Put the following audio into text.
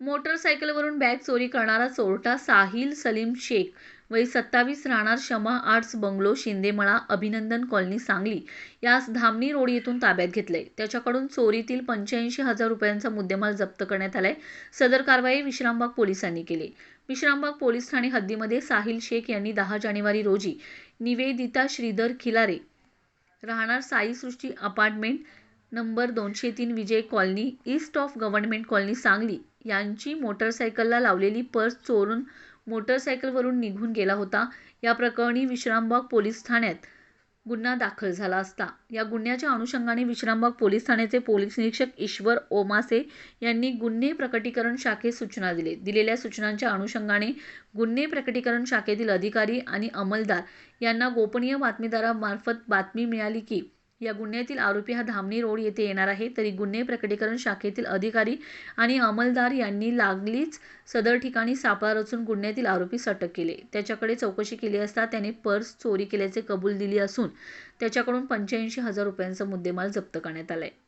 मोटरसायकलवरून bag चोरी करणारा चोरटा साहिल सलीम शेख वय सत्तावीस राहणार शमा आर्ट्स बंगलो शिंदेमळा अभिनंदन कॉलनी सांगली. यास धामणी रोड येथून ताब्यात घेतले त्याच्याकडून चोरीतील पंच्याऐंशी हजार रुपयांचा मुद्देमाल जप्त करण्यात आलाय. सदर कारवाई विश्रामबाग पोलिसांनी केली. विश्रामबाग पोलीस ठाणे हद्दीमध्ये साहिल शेख यांनी दहा जानेवारी रोजी निवेदिता श्रीधर खिलारे राहणार साई सृष्टी अपार्टमेंट नंबर दोनशे तीन Vijay colony east of government colony Sangli यांची मोटरसायकलला लावलेली पर्स चोरून मोटरसायकलवरून निघून गेला होता. या प्रकरणी विश्रामबाग पोलीस ठाण्यात गुन्हा दाखल झाला असता. या गुन्ह्याच्या अनुषंगाने विश्रामबाग पोलीस ठाण्याचे पोलीस निरीक्षक ईश्वर ओमासे यांनी गुन्हे प्रकटीकरण शाखेत सूचना दिले. दिलेल्या सूचनांच्या अनुषंगाने गुन्हे प्रकटीकरण शाखेतील अधिकारी आणि अंमलदार यांना गोपनीय बातमीदारामार्फत बातमी मिळाली की या गुन्ह्यातील आरोपी हा धामणी रोड येथे येणार आहे. तरी गुन्हे प्रकटीकरण शाखेतील अधिकारी आणि अंमलदार यांनी लागलीच सदर ठिकाणी सापळा रचून गुन्ह्यातील आरोपीस अटक केले. त्याच्याकडे चौकशी केली असता त्याने पर्स चोरी केल्याचे कबूल दिली असून त्याच्याकडून पंच्याऐंशी हजार रुपयांचा मुद्देमाल जप्त करण्यात आला आहे